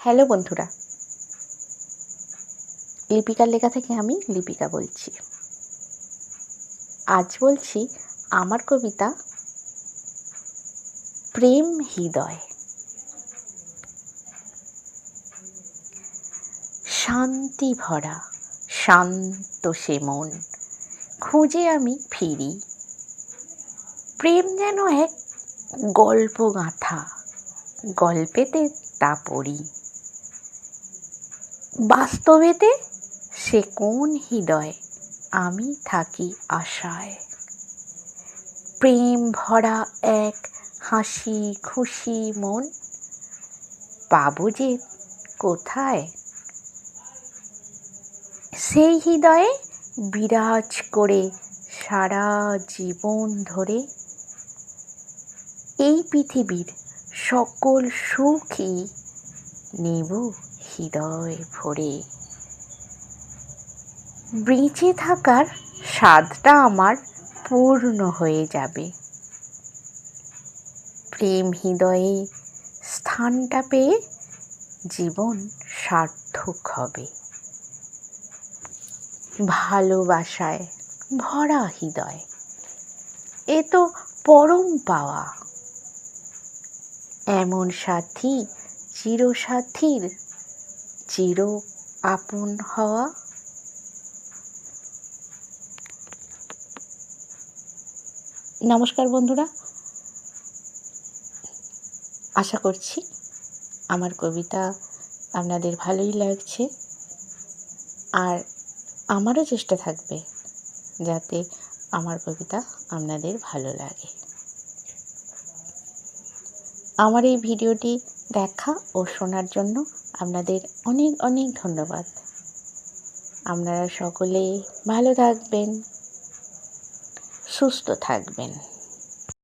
Hello বন্ধুরা। লিপিকার লেখা থেকে আমি লিপিকা বলছি। আজ বলছি আমার কবিতা প্রেম হৃদয়। শান্তি ভরা, শান্ত সে মন, খুঁজে আমি ফিরি। প্রেম যেন এক গল্প গাঁথা গল্পেতে তা পড়ি। বাস্তবেতে সে কোন হৃদয় আমি থাকি আশায়? প্রেম ভরা এক হাসি খুশি মন পাবো যে কোথায়? সেই হৃদয়ে বিরাজ করে সারা জীবন ধরে এই পৃথিবীর সকল সুখই নেব হৃদয় ভরে। বেঁচে থাকার স্বাদটা আমার পূর্ণ হয়ে যাবে। প্রেম হৃদয়ে স্থানটা পেয়ে জীবন সার্থক হবে। ভালোবাসায় ভরা হৃদয়, এ তো পরম পাওয়া। এমন সাথী, চিরসাথীর চির আপন হওয়া। নমস্কার বন্ধুরা। আশা করছি আমার কবিতা আপনাদের ভালোই লাগছে। আর আমারও চেষ্টা থাকবে যাতে আমার কবিতা আপনাদের ভালো লাগে। আমার এই ভিডিওটি দেখা ও শোনার জন্য আপনাদের অনেক অনেক ধন্যবাদ। আপনারা সকলে ভালো থাকবেন সুস্থ থাকবেন।